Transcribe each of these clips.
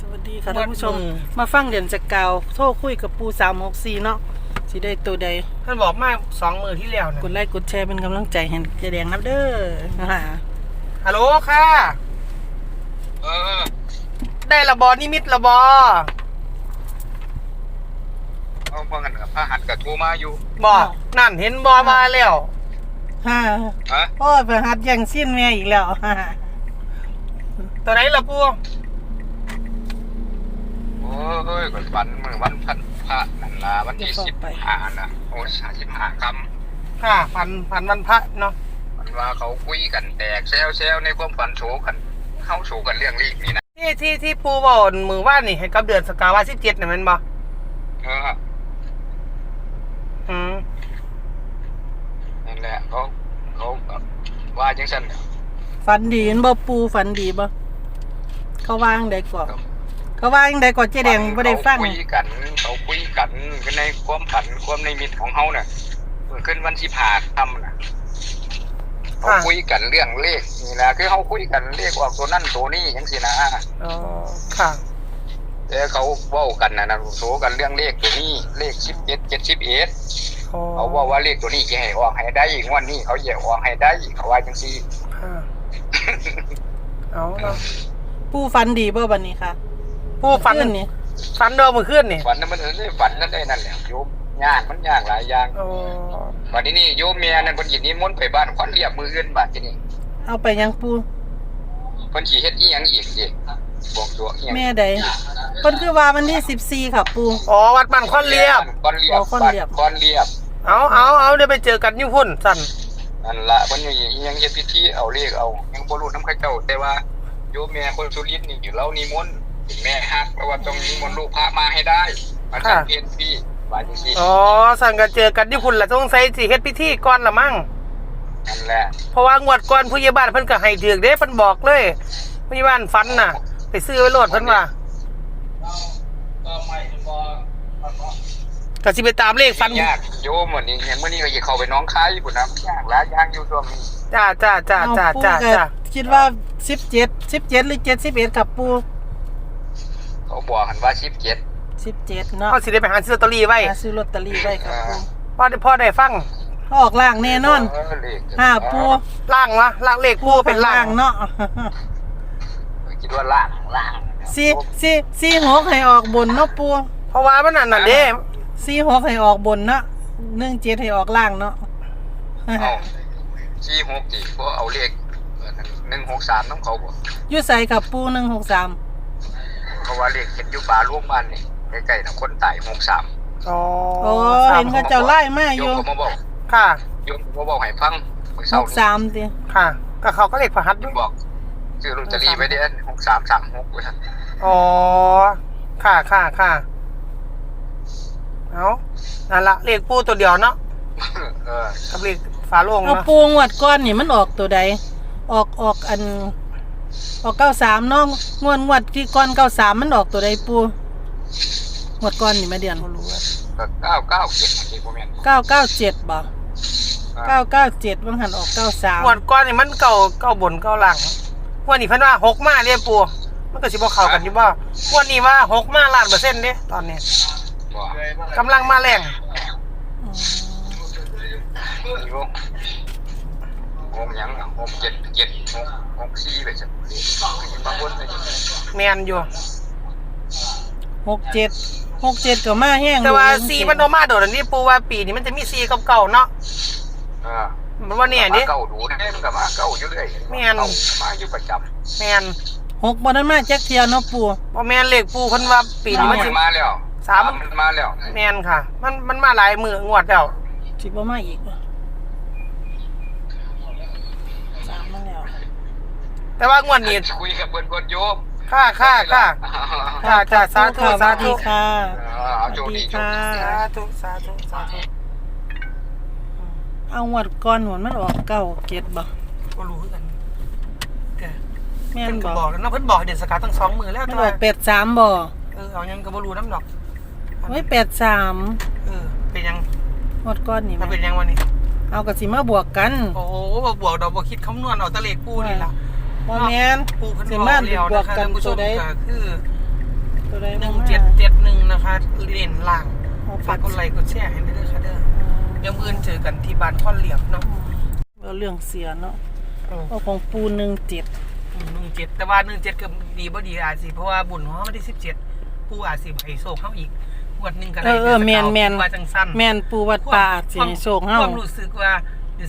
สวัสดีค่ะท่านผู้ชม มาฟังเดือนจากกาวโทรคุยกับปูสามหกสี่เนาะสิได้ตัวใดท่านบอกมาสองมือที่แล้วนะกดไลค์กดแชร์เป็นกำลังใจให้เจแดงนับเด้อนะคะฮัลโหลค่ะเออได้ระบอนิมิตระบอเอาพวกกันกับพระหัตถ์กับโทรมาอยู่บอกนั่นเห็นบอมาแล้วฮ่าฮะโอ้ยไปหัดแย่งสิ้นแม่อีกแล้วฮ่าตัวไหนละปูโอ้ยก็วันมือวันพันพระนันลาวันที่สิบห้านะโอ้ยสามสิบห้าคค่ะพันพันวันพระเนาะำมันว่าเขาคุยกันแตกแซวแซวในความฝันโฉกัน เข้าโฉกันเรื่องลีกนี่นะที่ที่ที่ปูบอกมือว่านี่ให้กับเดือนสกาวาสิบเจ็ดเนี่ยแมันบอเอออืมนั่นแหละเขาเขาก็ว่าจังสันเนี่ยฝันดีเห็นบ่ปูฝันดีบ่เขาวางได้ก่อน เขาวางได้ก่อนเจแดงบ่ได้ฟัง เขาคุยกันเขาคุยกันในความฝันความในมิตของเขาเนี่ยเมื่อขึ้นวันที่ผ่าทำนะเขาคุยกันเรื่องเลขนี่นะคือเขาคุยกันเลขออกตัวนั่นตัวนี้ยังสินะอ๋อค่ะ แต่เขาเว้ากันนะนะโสกันเรื่องเลขตัวนี้เลขสิบเจ็ดเจ็ดสิบเอ็ดอ๋อเขาว่าว่าเลขตัวนี้จะให้ออกให้ได้งวดนี้เขาจะออกให้ได้เขาว่าจังซี่ ค่ะเอาเนาะปูฝันดีบ่บัดนี้ค่ะ ปูฟันขึ้นี่ฟันเดิมมือขึ้นนี่ฝันนั้นมันเออได้ฝันนั่นได้นั่นแหละโยมยากมันยากหลายอย่างอ๋อวันนี้นี่โยมเมียนั่นคนหยิบนิมนต์ไปบ้านควันเรียบมืออื่นบาดที่นี่เอาไปยังปูคนขี่เฮ็ดอีหยังอีกดิบอกตัวอีหยังแม่ใดเพิ่นคือว่าวันที่14ค่ะปูอ๋อวัดบ้านคอนเรียบ ควันเรียบอ๋อคอนเรียบคอนเรียบ เอาเอาเอาเดี๋ยวไปเจอกันอยุ่พุ่นสั่นนั่นละเพิ่นอยู่อีหยังเฮ็ดพิธีเอาเลขเอายังบ่รู้นำเขาเจ้าแต่ว่าโยมแม่คนสุรินทร์นี่อยู่เรานิมนต์ เป็นแม่ฮักเพราะว่าต้องนิมนต์ลูกพระมาให้ได้มาทำเพศพี่ว่าจังซี่อ๋อสั่งกันเจอกันอยุ่พุ่นแหละต้องใส่สิเฮ็ดพิธีก่อนละมั้งนั่นแหละเพราะว่างวดก่อนผู้ใหญ่บ้านเพิ่นก็ให้ถือกเด้เพิ่นบอกเลยผู้ใหญ่บ้านฟันน่ะ ไปซื้อไว้โลดเพิ่นว่าก็สิไปตามเลขฟันยากโยมวันนี้อย่างเมื่อนี้ก็จะเข้าไปหน้องคายอยู่พุ่นนะยากหลายอย่างอยู่ช่วงนี้จ้าจ้าจ้าจ้าเอปูจ้าก็จ้าคิดว่าสิบเจ็ดสิบเจ็ดหรือเจ็ดสิบเอ็ดกับปู เขาบอกกันว่า17สิบเจ็ดเนาะเขาสิได้ไปหาซื้อลอตเตอรี่ไว้หาซื้อลอตเตอรี่ไว้ครับปูพ่อได้พ่อได้ฟังออกล่างแน่นอนเเลขห้าปูล่างวะล่างเลขปูเป็นล่างเนาะคิดว่าล่างล่างสี่สี่สี่หกให้ออกบนเนาะปูเพราะว่ามันนั่นน่ะเด้สี่หกให้ออกบนเนาะหนึ่งเจ็ดให้ออกล่างเนาะเอาสี่หกจีก็เอาเลขหนึ่งหกสามน้องเขาบอกอยู่ใส่กับปูหนึ่งหกสาม เขาว่าเลขเห็นอยู่ป่าร่วมบ้านนี่ใกล้ๆนะคนตายหกสามอ๋อโอ้เห็นเขาเจ้าไล่มาอโยยู่มก็มาบอกค่ะโยมก็มาบอกให้ฟังเมื่อหเช้ากนี้สามติค่ะ ก็เขาก็เลขประหัดอมัยู่นบอกซื้อลอตเตอรี่ไปเดือนหกสามสามหกไว้ท่านอ๋อค่ะค่ะค่ะเอานั่นละเลขปูตัวเดียวเนาะเออกับเลขฝาโลงเอาเนาะปูงวดก้อนนี่มันออกตัวใด ออกออกอัน ออกเก้าสามน้องงวดงวดที่ก้อนเก้าสามมันออกตัวใดปูงวดก้อนนี่มาเดือนบ่รู้อะก็เก้าเก้าเจ็ดที่ผมเห็นเก้าเก้าเจ็ดบ่เก้าเก้าเจ็ดบางหันออกเก้าสามงวดก้อนนี่มันเก่าเก่าบนเก่าหลังงวดนี้เพิ่นว่าหกมาเรียปูมันก็สิบ่เข้ากันอยู่บ่งวดนี้ว่าหกมาล้านเปอร์เซ็นต์เด้ตอนนี้บอกกำลังมาแรงนี่วงวงยังอะหกเจ็ดเจ็ด หกหกสี่ไปสักบางคนไปแมนอยู่ หกเจ็ดหกเจ็ดก็มาแห้งแต่ว่าอยู่ซีมันโนมาโดดอันนี้ปูว่าปีนี้มันจะมีซีกับเก่าเนาะเออมันว่าเนี่ยดิมาเก่าดูได้มันก็มาเก่าอยู่เรื่อยแม่นเก่ามาอยู่ประจแมนหกบอนั้นมาแจ็คเทียเนาะปูบ่แมนเลขปูเพิ่นว่าปีำนี้สามมันมัสินมาแล้วสามมันมาแล้วแมนค่ะ มันมันมาหลายมืองวดแล้วสิบ่มาอีกบ่สามมาแล้ว แต่ว่างวดนี้คุยกับเพื่อนคนโยมค่ะค่ะค่ะจ้าจ้าสาธุค่ะสสาวัสธุดีค่ะเอาโชคดีโชคดีสาธุสาธุสาธุเอางวดก่อนหวนมันออกเก้าเจ็ดบ่ก็รู้คือกันแต่แม่เพิ่นนก็บ่บอกแล้วเนาะเพิ่นบอกให้เดือนสกาวตั้งสองมือแล้วมันแต่อว่าอกแปดสามบ่เออเอายังก็บ่รู้น้ำดอกไว้แปดสามเออเป็นยังงวดก้อนนี่มันแม่เป็นยังวันนี้เอากระสิมาบวกกัน โอ้โหบ่บวกดอกบ่คิดคำนวณเอาแตะเลขปูนี่ล่ะ บ่แม่นปูเพิ่นสิบอกมาแล้วบวนะกคะกันท่านผู้ชตัวมใดก็คือตัวใดหนึ่งมาเจ็ดเจ็ดหนึ่งนะคะเลนล่างเอาฝากกดไลค์กดแชร์ให้ด้วยค่ะเด้ออืมเดี๋ยวมือนเจอกันที่บ้านพ่อเหลี่ยมเนาะเอาเรื่องเสียเนาะอืม เอาของปูหนึ่งเจ็ดหนึ่งเจ็ดแต่ว่าหนึ่งเจ็ดก็ดีบ่ดีอาจสิเพราะว่าบุญของเขาไม่ได้สิบเจ็ดผู้อาจสิให้โศกเขาอีกงวดหนึ่งกันเออเออแมนแมนว่าจังสั้นแมนปูวัดป่าสิให้โชคเฮาความรู้สึกว่า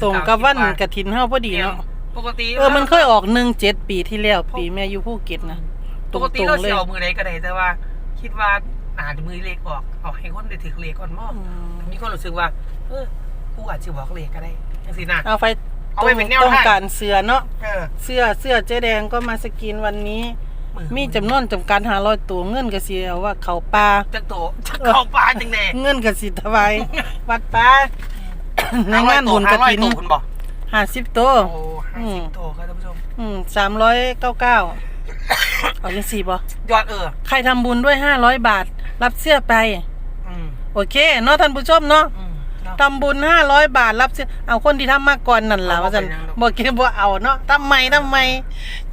ตรงกับวันกฐินเฮาพอดีเนาะ ปกติเออมันเคยออกหนึ่งเจ็ดปีที่แล้ว ปีแม่อยู่ภูเก็ตนะตปรงกติๆเราเลเสียยเอามือไหนก็ได้แต่ว่า คิดว่าอาจจะมือเล็กออกเอาให้คนได้ถือเลขก่อนมั้งอืมมีความรู้สึกว่า เออผู้อาจจะบอกเลขก็ได้จังสินะเอาไปเอาไว้เป็นแนวทางต้องการเสือเนาะเออเสื้อเสื้อเจ๊แดงก็มาสกรีนวันนี้ มีจำนวนจำกัดหาร้อยตัวเงินกสิเอาว่าเขาปลาจักโตจักเข้าป่าจังแน่เงินกสิถวายวัดป่าในงานบุญกห้าร้อยฐินตัวคุณบอก ห้าสิบตัว โอ้ห้าสิบโตครับท่านผู้ชม อืมสามร้อยเก้าเก้าเอาจังสี่บ่ยอดเออ ใครทำบุญด้วยห้าร้อยบาท รับเสื้อไป อืมโอเคเนาะท่านผู้ชมเนาะอืมเนาะ ทำบุญห้าร้อยบาทรับเสื้อเอาคนที่ทำมาก่อนนั่นล่ะเอาว่าจันไปยังบอกเก็บว่าเอาเนาะทำไมทำไม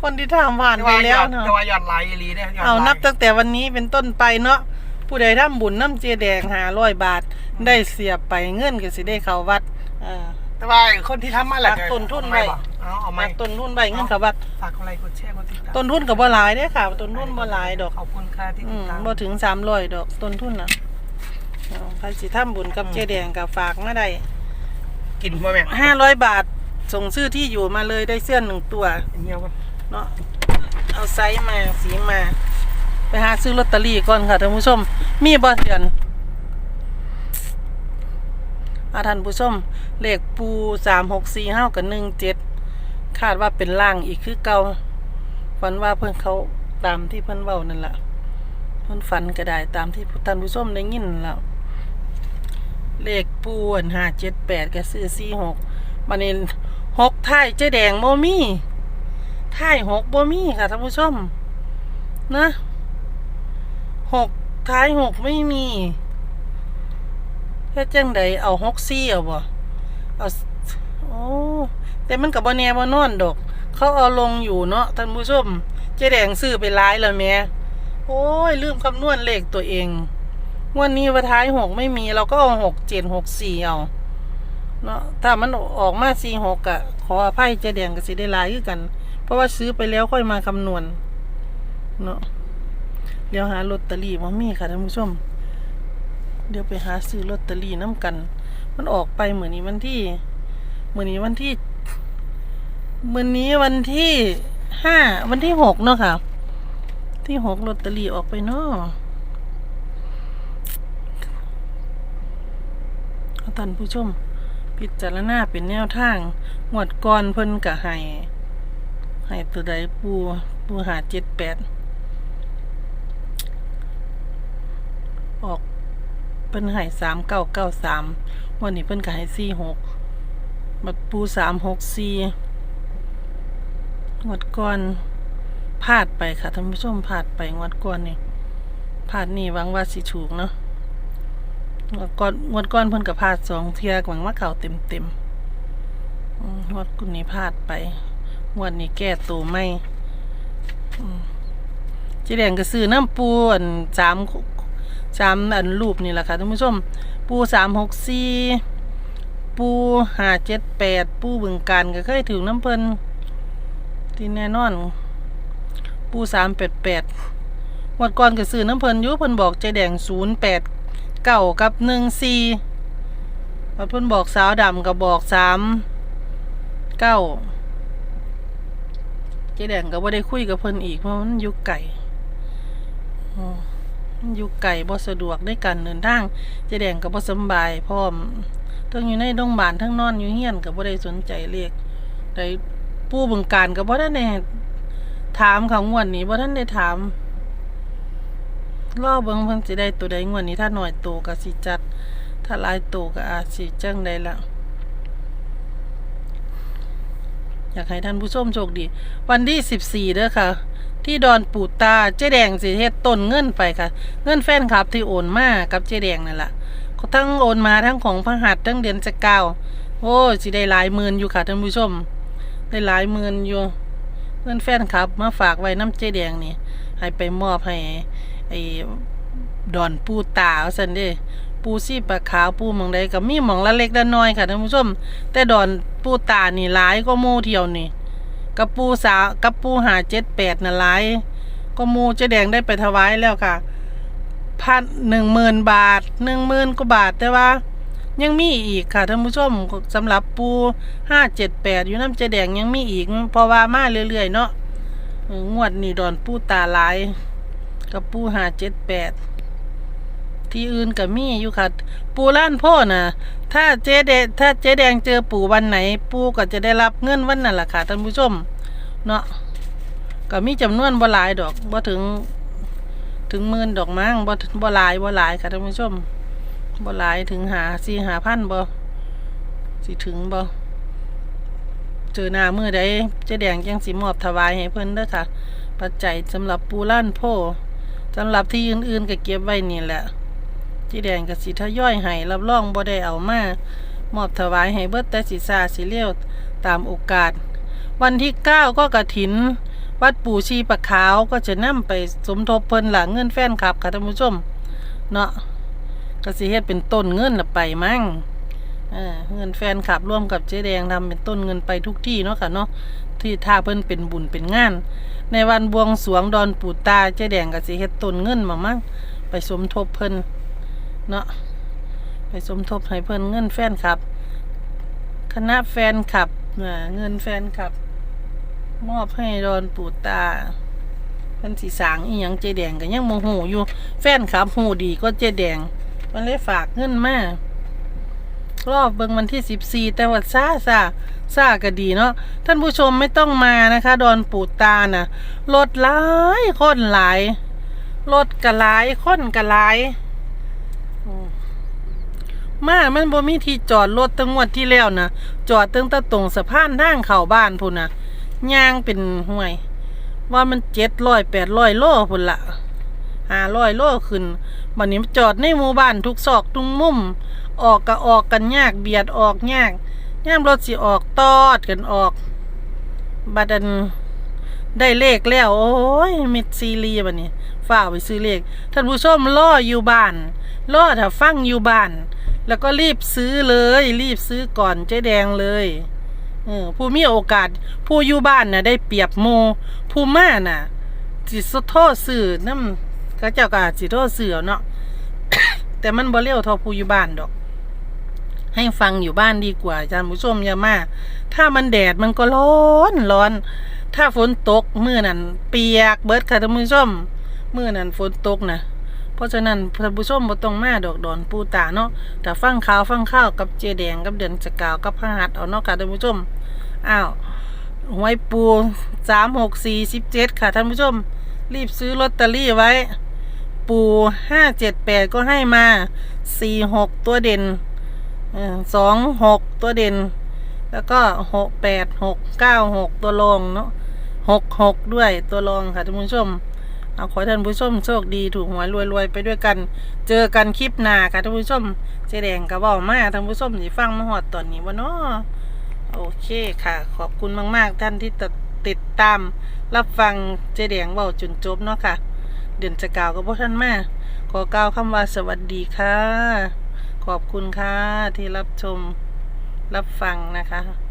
คนที่ทำผ่านไปแล้วเนาะแต่ว่ายอดไลค์อีหลีเนี่ยยอดไลค์เอานับตั้งแต่วันนี้เป็นต้นไปเนาะผู้ใดทำบุญน้ำเจแดงหาร้อยบาท ได้เสียบไปเงินก็สิได้เข้าวัดอ่า แต่ว่าคนที่ทำมาแหละฝากต้นทุนไว้ เอาเอาไหม มาต้นทุนใบเงินเข้าวัดฝากกดไลค์กดแชร์กดติดตามต้นทุนกับบ่หลายเด้อค่ะต้นทุนบ่หลายดอกขอบคุณค่ะที่อืติดมตามบ่ถึงสามร้อยดอกต้นทุนน่ะเอาใครสิทำบุญกับเจแดงกับฝากมาได้กินมาแม่ห้าร้อยบาทส่งชื่อที่อยู่มาเลยได้เสื้อหนึ่งตัว เงี้ยว่าเนาะเอาไซส์มาสีมา ไปหาซื้อลอตเตอรี่ก่อนค่ะท่านผู้ชม มีบ่เดือน อาท่านผู้ชมเลขปูสามหกสี่ห้ากับหนึ่งเจ็ดคาดว่าเป็นล่างอีกคือเก่าฝันว่าเพิ่อนเขาตามที่เพิ่อนเว้านั่นแหละเพิ่อนฝันก็ได้ตามที่ท่านผู้ชมได้ยินแล้วเลขปูนห้าเจ็ดแปดก็ซื้อสี่หกมันนี่หกท้ายเจ๊แดงโมมี่ท้ายหกโมมี่ค่ะท่านผู้ชมนะหกท้ายหกไม่มี แค่จังใดเอาหกซี่เอาบ่เอาโอ้แต่มันกับบ่แน่บ่นอนดอก เขาเอาลงอยู่เนาะท่านผู้ชมเจ๊แดงซื้อไปร้ายแล้วแม่โอ้ย ลืมคำนวณเลขตัวเองวันนี้ว่าท้ายหกไม่มีเราก็เอาหกเจ็ดหกสี่เอาเนาะถ้ามันออกมาสี่หกอะขออภัยเจ๊แดงก็สิได้หลายคือกัน เพราะว่าซื้อไปแล้วค่อยมาคำนวณเนาะเดี๋ยวหาลอตเตอรี่มามีค่ะท่านผู้ชม เดี๋ยวไปหาซื้อลอตเตอรี่น้ำกัน มันออกไปเหมือนนี้วันที่เหมือนนี้วันที่เหมือนนี้วันที่ห้าวันที่หกเนาะค่ะ ที่หกลอตเตอรี่ออกไปเนาะเอาท่านผู้ชม พิจารณาเป็นแนวทางงวดก่อนเพิ่นกะให้ให้ตัวใดปูปูหาเจ็ดแปดออก เพิ่นให้สามเก้าเก้าสามวันนี้เพิ่นก็ให้สี่หกบัดปูสามหกสี่งวดก่อนพลาดไปค่ะท่านผู้ชมพลาดไปงวดก่อนนี่พลาดนี่หวังว่าสิถูกเนาะงวดก่อนงวดก่อนเพิ่นกับพลาดสองเทียหวังว่าเขาเต็มเต็มงวดกุนนี้พลาดไปงวดนี้แก้ตัวไม่เจีแดงก็ซื้อน้ำปูอันสาม สามอันรูปนี่แหละค่ะท่านผู้ชม ปูสามหกสี่ปูห้าเจ็ดแปดปูบึงการก็เคยถือน้ำเพิ่นที่แน่นอน ปูสามแปดแปดงวดก่อนก็ซื้อน้ำเพิ่นยู่เพิ่นบอกเจแดงศูนย์แปดเก่ากับหนึ่งสี่พอเพิ่นบอกสาวดำกับบอกสามเก้าเจแดงก็บ่ได้คุยกับเพิ่นอีกเพราะมันอยู่ไก่อ อยู่ไก่บ่สะดวกในการเดินทางเจ๊แดงก็บ่สบายพร้อมทั้งอยู่ในโรงพยาบาลทั้งนอนอยู่เฮียนก็บ่ได้สนใจเรียกได้ผู้บึงการก็บ่ได้ได้ถามเขางวดนี้บ่ทันได้ถามรอเบิ่งเพิ่นสิได้ตัวใดงวดนี้ถ้าหน่อยโตก็สิจัด ถ้าหลายโตก็อาจสิจังได้ละอยากให้ท่านผู้ชมโชคดี วันที่14เด้อค่ะ ที่ดอนปูตาเจ๊แดงสิเฮ็ดต้นเงินไปค่ะ เงินแฟนคลับที่โอนมากับเจ๊แดงนั่นล่ะทั้งโอนมาทั้งของพระหัตถ์ทั้งเดือนจะเก้าโอ้สิได้หลายหมื่นอยู่ค่ะท่านผู้ชม ได้หลายหมื่นอยู่ เงินแฟนคลับมาฝากไว้น้ำเจ๊แดงนี่ให้ไปมอบให้ไอ้ดอนปูตาว่าซั่นเด้ปูซีปลาขาวปูหมองใดก็มีหมองละเล็กละน้อยค่ะท่านผู้ชม แต่ดอนปูตานี่หลายก็โมเที่ยวนี่ กับปูสาวกับปูหาเจ็ดแปดน่ะหลายก็โมเจแดงได้ไปถวายแล้วค่ะพันหนึ่งหมื่นบาทหนึ่งหมื่นกว่าบาทแต่ว่า ยังมีอีกค่ะท่านผู้ชมสำหรับปูห้าเจ็ดแปดอยู่น้ำเจแดงยังมีอีกเพราะว่ามาเรื่อยๆเนาะงวดนี้ดอนปูตาลาย กับปูหาเจ็ดแปด ที่อื่นก็มีอยู่ค่ะ ปูล้านพ่อน่ะถ้าเจ๊แดงถ้าเจ๊แดงเจอปู่วันไหน ปูก็จะได้รับเงินวันนั้นแหละค่ะท่านผู้ชม เนาะก็มีจำนวนบ่หลายดอกบ่ถึง ถึงหมื่นดอกมั้งบ่บ่หลายบ่หลายค่ะท่านผู้ชมบ่หลายถึงหาสี่หาพันบ่สิถึงบ่เจอหน้ามือใดเจ๊แดงจังสิมอบถวายให้เพิ่นเด้อค่ะ ปัจจัยสำหรับปูล้านโพสำหรับที่อื่นๆก็เก็บไว้นี่แหละ จีแดงกับสีทย่อยให้รับรองบ่ได้เอามามอบถวายให้เบิดแต่สีซาสีเลี้ยวตามโอกาส วันที่เก้าก็กระถิน วัดปู่ชีปะขาวก็จะนำไปสมทบเพิ่นหลังเงินแฟนคลับค่ะท่านผู้ชม เนาะก็สิเฮ็ดเป็นต้นเงินละไปมั้งเออเงินแฟนคลับร่วมกับเจ๊แดงทำเป็นต้นเงินไปทุกที่เนาะค่ะเนาะที่ถ้าเพิ่นเป็นบุญเป็นงาน ในวันบวงสรวงดอนปู่ตาเจ๊แดงก็สิเฮ็ดต้นเงินมามั้งไปสมทบเพิ่น เนาะไปสมทบให้เพิ่นเงินแฟนคลับ คณะแฟนคลับน่ะเงินแฟนคลับ มอบให้ดอนปูตาเพิ่นสีสางอีหยังเจแดงก็ยังโมโหอยู่ แฟนคลับหูดีก็เจแดงมันเลยฝากเงินมารอบเบิงวันที่สิบสี่แต่ว่าซาซาซาก็ดีเนาะท่านผู้ชมไม่ต้องมานะคะ ดอนปูตาน่ะรถหลายคนหลายรถกะหลายคนกะหลาย มามันบ่มีที่จอดรถตั้งงวดที่แล้วนะจอดตั้งแต่ตรงสะพานทางเข้าบ้านพุ่นนะย่างเป็นห่วย ว่ามันเจ็ดร้อยแปดร้อยโลพุ่นละห้าร้อยโลขึ้นบัดนี้จอดในหมู่บ้านทุกซอกทุกมุม ออกก็ออกกันยากเบียดออกยากย่ามรถสิออกตอดกันออกบัดอันได้เลขแล้ว โอ้ยมิดซีรีบัดนี้ฝ้าไปซื้อเลขท่านผู้ชมล่ออยู่บ้านล่อถ้าฟังอยู่บ้าน แล้วก็รีบซื้อเลย รีบซื้อก่อนเจ๊แดงเลยเออผู้มีโอกาส ผู้อยู่บ้านน่ะ ได้เปรียบโมผู้มาน่ะสิตสโทษสื่อน้ำก็เจ้ากาจสิโทษสื่อเนาะแต่มันบ่เร็วท่าผู้อยู่บ้านดอก ให้ฟังอยู่บ้านดีกว่าอาจารย์ผู้ชมอย่ามาถ้ามันแดดมันก็ร้อนร้อน ถ้าฝนตกเมื้อนั้นเปียกเบิดค่ะท่านผู้ชมมื้อนั้นฝนตกนะ เพราะฉะนั้นท่านผู้ชมบ่ต้องมาดอกดอนปูตาเนาะแต่ฟังข่าวฟังข้าวกับเจแดงกับเดือนสกาวกับพระหัสเอาเนาะค่ะท่านผู้ชมอ้าวหวยปูสามหกสี่สิบเจ็ดค่ะท่านผู้ชม รีบซื้อลอตเตอรี่ไว้ ปูห้าเจ็ดแปดก็ให้มาสี่หกตัวเด่นสองหกตัวเด่น แล้วก็หกแปดหกเก้าหกตัวรองเนาะหกหกด้วยตัวรองค่ะท่านผู้ชม เอาขอท่านผู้ชมโชคดีถูกหวยรวยๆไปด้วยกัน เจอกันคลิปหน้าค่ะท่านผู้ชมเจแดงกับว่ามาท่านผู้ชมสิฟังมาหอดตอนนี้วะเนาะโอเคค่ะ ขอบคุณมากๆ ท่านที่ติดตาม รับฟังเจแดงเว่าจนจบเนาะค่ะ เดือนจะกล่าวกับพวกท่านมาขอกล่าวคำว่าสวัสดีค่ะ ขอบคุณค่ะที่รับชมรับฟังนะคะ